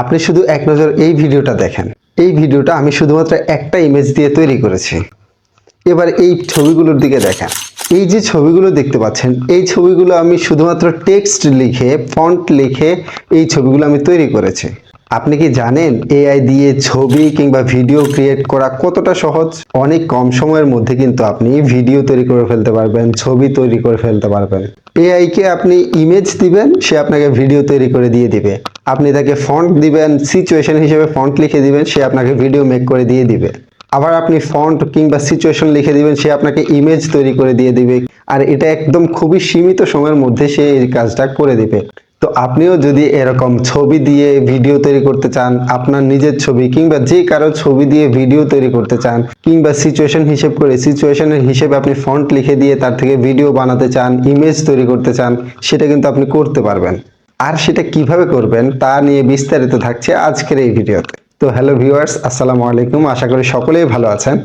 আপনি শুধু এক নজর এই ভিডিওটা দেখেন। এই ভিডিওটা আমি শুধুমাত্র একটা ইমেজ দিয়ে তৈরি করেছি। এবার এই ছবিগুলোর দিকে দেখেন। এই যে ছবিগুলো দেখতে পাচ্ছেন, এই ছবিগুলো আমি শুধুমাত্র টেক্সট লিখে ফন্ট লিখে এই ছবিগুলো আমি তৈরি করেছি। আপনি কি জানেন এআই দিয়ে ছবি কিংবা ভিডিও ক্রিয়েট করা কতটা সহজ? অনেক কম সময়ের মধ্যে কিন্তু আপনি ভিডিও তৈরি করে ফেলতে পারবেন, ছবি তৈরি করে ফেলতে পারবেন। এআই কে আপনি ইমেজ দিবেন, সে আপনাকে ভিডিও তৈরি করে দিয়ে দিবে। আপনি তাকে ফন্ট দিবেন সিচুয়েশন হিসেবে ফন্ট লিখে দিবেন, সে আপনাকে ভিডিও মেক করে দিয়ে দিবে। আবার আপনি ফন্ট কিংবা সিচুয়েশন লিখে দিবেন, সে আপনাকে ইমেজ তৈরি করে দিয়ে দিবে। আর এটা একদম খুবই সীমিত সময়ের মধ্যে সে এই কাজটা করে দিবে। তো আপনিও যদি এরকম ছবি দিয়ে ভিডিও তৈরি করতে চান, আপনার নিজের ছবি কিংবা যে কারও ছবি দিয়ে ভিডিও তৈরি করতে চান, কিংবা সিচুয়েশন হিসেব করে সিচুয়েশনের হিসেবে আপনি ফন্ট লিখে দিয়ে তার থেকে ভিডিও বানাতে চান ইমেজ তৈরি করতে চান, সেটা কিন্তু আপনি করতে পারবেন। আর সেটা কীভাবে করবেন তা নিয়ে বিস্তারিত থাকছে আজকের এই ভিডিওতে। তো হ্যালো ভিউয়ার্স আসসালামু আলাইকুম। আশা করি সকলেই ভালো আছেন।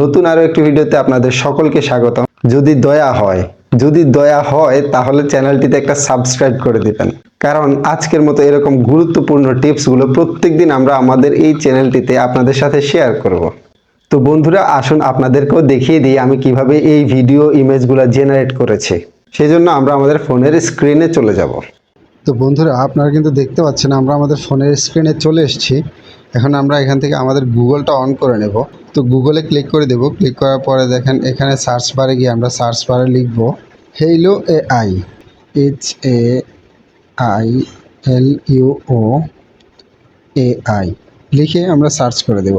নতুন আরও একটি ভিডিওতে আপনাদের সকলকে স্বাগতম। যদি দয়া হয় যদি দয়া হয়, তাহলে চ্যানেলটিতে একটা সাবস্ক্রাইব করে দিবেন। কারণ আজকের মতো এরকম গুরুত্বপূর্ণ টিপসগুলো প্রত্যেকদিন আমরা আমাদের এই চ্যানেলটিতে আপনাদের সাথে শেয়ার করব। তো বন্ধুরা, আসুন আপনাদেরকেও দেখিয়ে দিই আমি কীভাবে এই ভিডিও ইমেজগুলো জেনারেট করেছি। সেজন্য আমরা আমাদের ফোনের স্ক্রিনে চলে যাব। তো বন্ধুরা, আপনারা কিন্তু দেখতে পাচ্ছেন, আমরা আমাদের ফোনের স্ক্রিনে চলে এসেছি। এখন আমরা এখান থেকে আমাদের গুগলটা অন করে নেব। তো গুগলে ক্লিক করে দেব। ক্লিক করার পরে দেখেন এখানে সার্চ বারে গিয়ে আমরা সার্চ বারে লিখব Hailuo A I H A I L U O A I লিখে আমরা সার্চ করে দেব।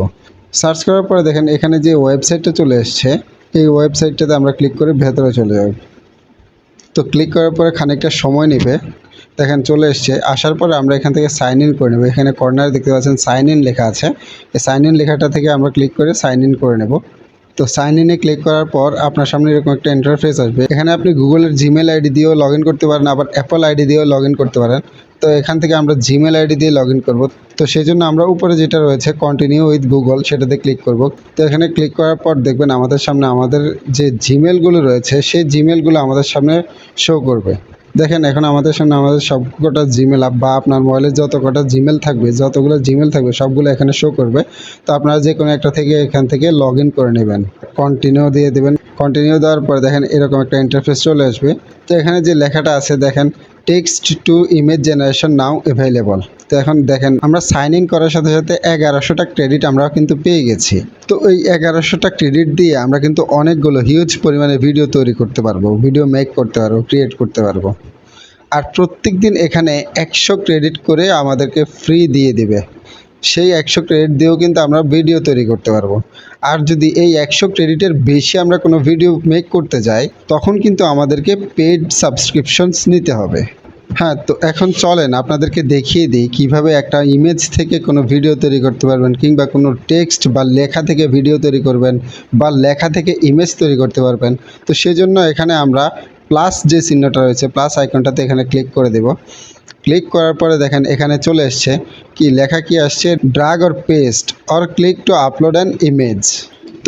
সার্চ করার পরে দেখেন এখানে যে ওয়েবসাইটটা চলে এসছে, এই ওয়েবসাইটটাতে আমরা ক্লিক করে ভেতরে চলে যাব। তো ক্লিক করার পরে খানিকটা সময় নেবে। দেখেন, চলে এসছে। আসার পরে আমরা এখান থেকে সাইন ইন করে নেব। এখানে কর্নারে দেখতে পাচ্ছেন সাইন ইন লেখা আছে। এই সাইন ইন লেখাটা থেকে আমরা ক্লিক করে সাইন ইন করে নেব। তো সাইন ইনে ক্লিক করার পর আপনার সামনে এরকম একটা ইন্টারফেস আসবে। এখানে আপনি গুগলের জিমেল আইডি দিয়েও লগ করতে পারেন, আবার অ্যাপল আইডি দিয়েও লগ করতে পারেন। তো এখান থেকে আমরা জিমেল আইডি দিয়ে লগ ইন করব। তো সেই জন্য আমরা উপরে যেটা রয়েছে কন্টিনিউ উইথ গুগল সেটাতে ক্লিক করব। তো এখানে ক্লিক করার পর দেখবেন আমাদের সামনে আমাদের যে জিমেলগুলো রয়েছে, সেই জিমেলগুলো আমাদের সামনে শো করবে। দেখেন, এখন আমাদের সামনে আমাদের সব কটা জিমেল বা আপনার মোবাইলে যত কটা জিমেল থাকবে, যতগুলো জিমেল থাকবে, সবগুলো এখানে শো করবে। তো আপনারা যে কোনো একটা থেকে এখান থেকে লগ করে নেবেন। কন্টিনিউ দিয়ে দেবেন। কন্টিনিউ দেওয়ার পরে দেখেন, এরকম একটা ইন্টারফেস চলে আসবে। তো এখানে যে লেখাটা আছে, দেখেন text to image generation now available তো এখন দেখেন, আমরা সাইন ইন করার সাথে সাথে এগারোশোটা ক্রেডিট আমরা কিন্তু পেয়ে গেছি। তো ওই এগারোশোটা ক্রেডিট দিয়ে আমরা কিন্তু অনেকগুলো হিউজ পরিমাণে ভিডিও তৈরি করতে পারব ভিডিও মেক করতে পারব ক্রিয়েট করতে পারব। আর প্রত্যেক দিন এখানে একশো ক্রেডিট করে আমাদেরকে ফ্রি দিয়ে দিবে। সেই একশো ক্রেডিট দিয়েও কিন্তু আমরা ভিডিও তৈরি করতে পারব। আর যদি এই একশো ক্রেডিটের বেশি আমরা কোনো ভিডিও মেক করতে যাই, তখন কিন্তু আমাদেরকে পেড সাবস্ক্রিপশনস নিতে হবে। হ্যাঁ তো এখন চলেন, আপনাদেরকে দেখিয়ে দিই কীভাবে একটা ইমেজ থেকে কোনো ভিডিও তৈরি করতে পারবেন কিংবা কোনো টেক্সট বা লেখা থেকে ভিডিও তৈরি করবেন বা লেখা থেকে ইমেজ তৈরি করতে পারবেন। তো সেজন্য এখানে আমরা প্লাস যে চিহ্নটা রয়েছে প্লাস আইকনটাতে এখানে ক্লিক করে দেব। ক্লিক করার পরে দেখেন, এখানে চলে এসছে কি, লেখা কি আসছে drag or paste or click to upload an image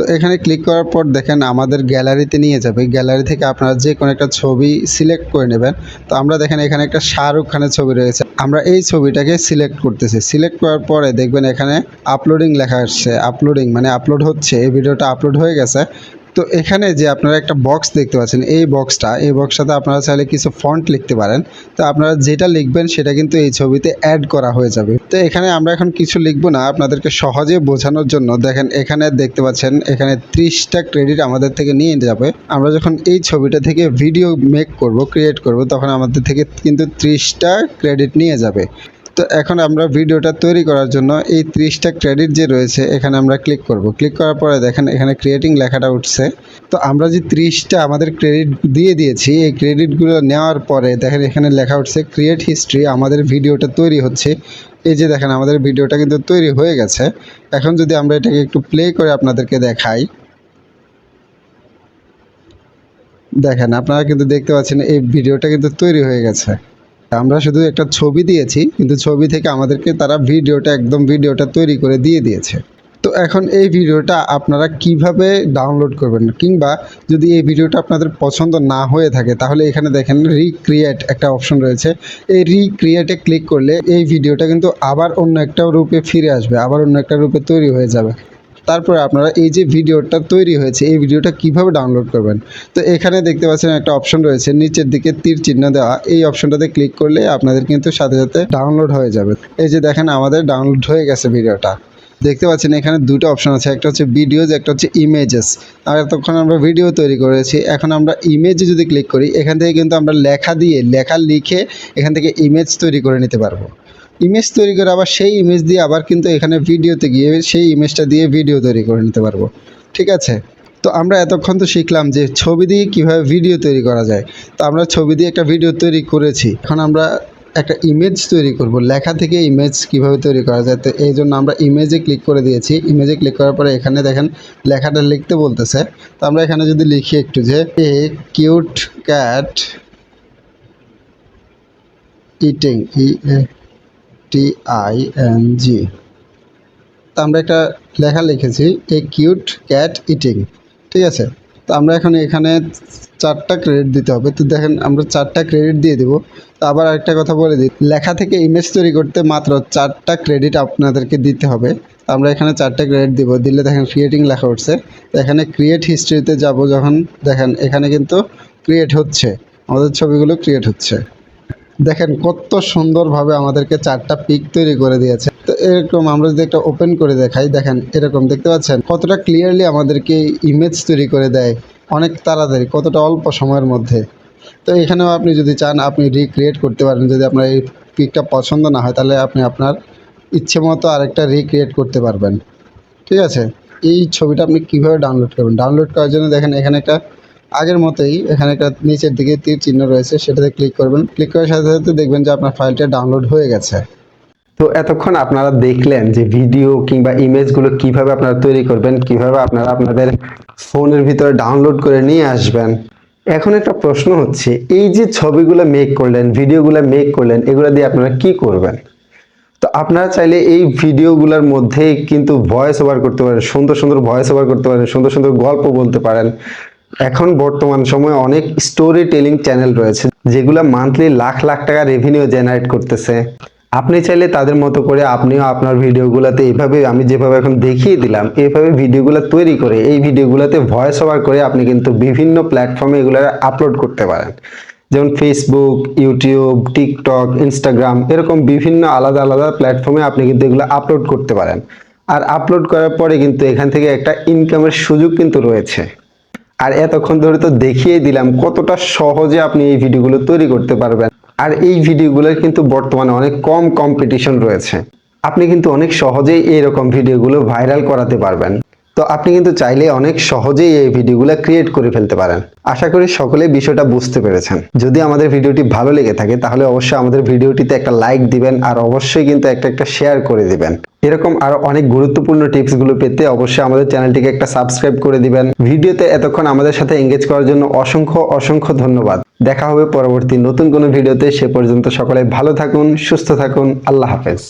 তো এখানে ক্লিক করার পর দেখেন আমাদের গ্যালারিতে নিয়ে যাবে। গ্যালারি থেকে আপনারা যে কোনো একটা ছবি সিলেক্ট করে নেবেন। তো আমরা দেখেন এখানে একটা শাহরুখ খানের ছবি রয়েছে। আমরা এই ছবিটাকে সিলেক্ট করতেছি। সিলেক্ট করার পরে দেখবেন এখানে আপলোডিং লেখা আসছে। আপলোডিং মানে আপলোড হচ্ছে। এই ভিডিওটা আপলোড হয়ে গেছে। তো এখানে যে আপনারা একটা বক্স দেখতে পাচ্ছেন, এই বক্সটা এই বক্সটাতে আপনারা চাইলে কিছু ফন্ট লিখতে পারেন। তো আপনারা যেটা লিখবেন সেটা কিন্তু এই ছবিতে অ্যাড করা হয়ে যাবে। তো এখানে আমরা এখন কিছু লিখব না আপনাদেরকে সহজে বোঝানোর জন্য। দেখেন, এখানে দেখতে পাচ্ছেন, এখানে ত্রিশটা ক্রেডিট আমাদের থেকে নিয়ে যাবে। আমরা যখন এই ছবিটা থেকে ভিডিও মেক করব ক্রিয়েট করব, তখন আমাদের থেকে কিন্তু ত্রিশটা ক্রেডিট নিয়ে যাবে। তো এখন আমরা ভিডিওটা তৈরি করার জন্য এই ত্রিশটা ক্রেডিট যে রয়েছে, এখানে আমরা ক্লিক করব। ক্লিক করার পরে দেখেন এখানে ক্রিয়েটিং লেখাটা উঠছে। তো আমরা যে ত্রিশটা আমাদের ক্রেডিট দিয়ে দিয়েছি, এই ক্রেডিটগুলো নেওয়ার পরে দেখেন এখানে লেখা উঠছে ক্রিয়েট হিস্ট্রি আমাদের ভিডিওটা তৈরি হচ্ছে। এই যে দেখেন আমাদের ভিডিওটা কিন্তু তৈরি হয়ে গেছে। এখন যদি আমরা এটাকে একটু প্লে করে আপনাদেরকে দেখাই। দেখেন আপনারা কিন্তু দেখতে পাচ্ছেন এই ভিডিওটা কিন্তু তৈরি হয়ে গেছে। আমরা শুধু একটা ছবি দিয়েছি, কিন্তু ছবি থেকে আমাদেরকে তারা ভিডিওটা একদম ভিডিওটা তৈরি করে দিয়ে দিয়েছে। তো এখন এই ভিডিওটা আপনারা কীভাবে ডাউনলোড করবেন? কিংবা যদি এই ভিডিওটা আপনাদের পছন্দ না হয়ে থাকে, তাহলে এখানে দেখেন রিক্রিয়েট একটা অপশন রয়েছে। এই রিক্রিয়েটে ক্লিক করলে এই ভিডিওটা কিন্তু আবার অন্য একটা রূপে ফিরে আসবে, আবার অন্য একটা রূপে তৈরি হয়ে যাবে। তারপরে আপনারা এই যে ভিডিওটা তৈরি হয়েছে, এই ভিডিওটা কীভাবে ডাউনলোড করবেন? তো এখানে দেখতে পাচ্ছেন একটা অপশন রয়েছে, নিচের দিকে তীর চিহ্ন দেওয়া। এই অপশনটাতে ক্লিক করলে আপনাদের কিন্তু সাথে সাথে ডাউনলোড হয়ে যাবে। এই যে দেখেন আমাদের ডাউনলোড হয়ে গেছে ভিডিওটা। দেখতে পাচ্ছেন এখানে দুটো অপশন আছে, একটা হচ্ছে ভিডিওজ একটা হচ্ছে ইমেজেস আর এতক্ষণ আমরা ভিডিও তৈরি করেছি, এখন আমরা ইমেজে যদি ক্লিক করি, এখান থেকে কিন্তু আমরা লেখা দিয়ে, লেখা লিখে এখান থেকে ইমেজ তৈরি করে নিতে পারব। ইমেজ তৈরি করে আবার সেই ইমেজ দিয়ে আবার কিন্তু এখানে ভিডিওতে গিয়ে সেই ইমেজটা দিয়ে ভিডিও তৈরি করে নিতে পারব। ঠিক আছে? তো আমরা এতক্ষণ তো শিখলাম যে ছবি দিয়ে কীভাবে ভিডিও তৈরি করা যায়। তো আমরা ছবি দিয়ে একটা ভিডিও তৈরি করেছি। এখন আমরা একটা ইমেজ তৈরি করব। লেখা থেকে ইমেজ কীভাবে তৈরি করা যায়? তো এই জন্য আমরা ইমেজে ক্লিক করে দিয়েছি। ইমেজে ক্লিক করার পরে এখানে দেখেন লেখাটা লিখতে বলতেছে। তো আমরা এখানে যদি লিখি একটু যে a cute cat eating E T I N G তো আমরা একটা লেখা লিখেছি এ কিউট ক্যাট ইটিং ঠিক আছে? তো আমরা এখন এখানে চারটা ক্রেডিট দিতে হবে। তো দেখেন, আমরা চারটা ক্রেডিট দিয়ে দেবো। তো আবার একটা কথা বলে দিই। লেখা থেকে ইমেজ তৈরি করতে মাত্র চারটা ক্রেডিট আপনাদেরকে দিতে হবে। আমরা এখানে চারটা ক্রেডিট দিব। দিলে দেখেন ক্রিয়েটিং লেখা উঠছে। তো এখানে ক্রিয়েট হিস্ট্রিতে যাব যখন, দেখেন, এখানে কিন্তু ক্রিয়েট হচ্ছে। আমাদের ছবিগুলো ক্রিয়েট হচ্ছে। দেখেন, কত সুন্দরভাবে আমাদেরকে চারটা পিক তৈরি করে দিয়েছে। তো এরকম আমরা যদি একটা ওপেন করে দেখাই, দেখেন, এরকম দেখতে পাচ্ছেন? কতটা ক্লিয়ারলি আমাদেরকে ইমেজ তৈরি করে দেয়, অনেক তাড়াতাড়ি, কতটা অল্প সময়ের মধ্যে। তো এখানেও আপনি যদি চান, আপনি রিক্রিয়েট করতে পারেন। যদি আপনার এই পিকটা পছন্দ না হয়, তাহলে আপনি আপনার ইচ্ছে মতো আরেকটা রিক্রিয়েট করতে পারবেন। ঠিক আছে? এই ছবিটা আপনি কীভাবে ডাউনলোড করবেন? ডাউনলোড করার জন্য দেখেন, এখানে একটা আগের মতোই এখানে একটা নিচের দিকে তীর চিহ্ন রয়েছে, সেটাতে ক্লিক করবেন। ক্লিক করার সাথে সাথে দেখবেন যে আপনার ফাইলটা ডাউনলোড হয়ে গেছে। তো এতক্ষণ আপনারা দেখলেন যে ভিডিও কিংবা ইমেজগুলো কীভাবে আপনারা তৈরি করবেন, কীভাবে আপনারা আপনাদের ফোনের ভিতরে ডাউনলোড করে নিয়ে আসবেন। এখন একটা প্রশ্ন হচ্ছে, এই যে ছবিগুলো মেক করলেন ভিডিওগুলো মেক করলেন, এগুলো দিয়ে আপনারা কি করবেন? তো আপনারা চাইলে এই ভিডিওগুলোর মধ্যে কিন্তু ভয়েস ওভার করতে পারেন, সুন্দর সুন্দর ভয়েস ওভার করতে পারেন, সুন্দর সুন্দর গল্প বলতে পারেন। এখন বর্তমান সময়ে অনেক স্টোরি টেলিং চ্যানেল রয়েছে, যেগুলো মান্থলি লাখ লাখ টাকা রেভিনিউ জেনারেট করতেছে। আপনি চাইলে তাদের মতো করে আপনিও আপনার ভিডিওগুলোতে এইভাবে আমি যেভাবে এখন দেখিয়ে দিলাম এইভাবে ভিডিওগুলো তৈরি করে, এই ভিডিওগুলোতে ভয়েস ওভার করে আপনি কিন্তু বিভিন্ন প্ল্যাটফর্মে এগুলো আপলোড করতে পারেন। যেমন ফেসবুক ইউটিউব টিকটক ইনস্টাগ্রাম এরকম বিভিন্ন আলাদা আলাদা প্ল্যাটফর্মে আপনি কিন্তু এগুলো আপলোড করতে পারেন। আর আপলোড করার পরে কিন্তু এখান থেকে একটা ইনকামের সুযোগ কিন্তু রয়েছে। আর এতক্ষণ ধরে তো দেখিয়ে দিলাম কতটা সহজে আপনি এই ভিডিওগুলো তৈরি করতে পারবেন। আর এই ভিডিওগুলোর কিন্তু বর্তমানে অনেক কম কম্পিটিশন রয়েছে। আপনি কিন্তু অনেক সহজেই এইরকম ভিডিওগুলো ভাইরাল করাতে পারবেন। তো আপনি কিন্তু চাইলে অনেক সহজেই এই ভিডিওগুলো ক্রিয়েট করে ফেলতে পারেন। আশা করি সকলে বিষয়টা বুঝতে পেরেছেন। যদি আমাদের ভিডিওটি ভালো লেগে থাকে, তাহলে অবশ্যই আমাদের ভিডিওটিতে একটা লাইক দিবেন আর অবশ্যই কিন্তু একটা একটা শেয়ার করে দিবেন। এরকম আরও অনেক গুরুত্বপূর্ণ টিপসগুলো পেতে অবশ্যই আমাদের চ্যানেলটিকে একটা সাবস্ক্রাইব করে দিবেন। ভিডিওতে এতক্ষণ আমাদের সাথে এঙ্গেজ করার জন্য অসংখ্য অসংখ্য ধন্যবাদ। দেখা হবে পরবর্তী নতুন কোনো ভিডিওতে। সে পর্যন্ত সকলে ভালো থাকুন, সুস্থ থাকুন। আল্লাহ হাফেজ।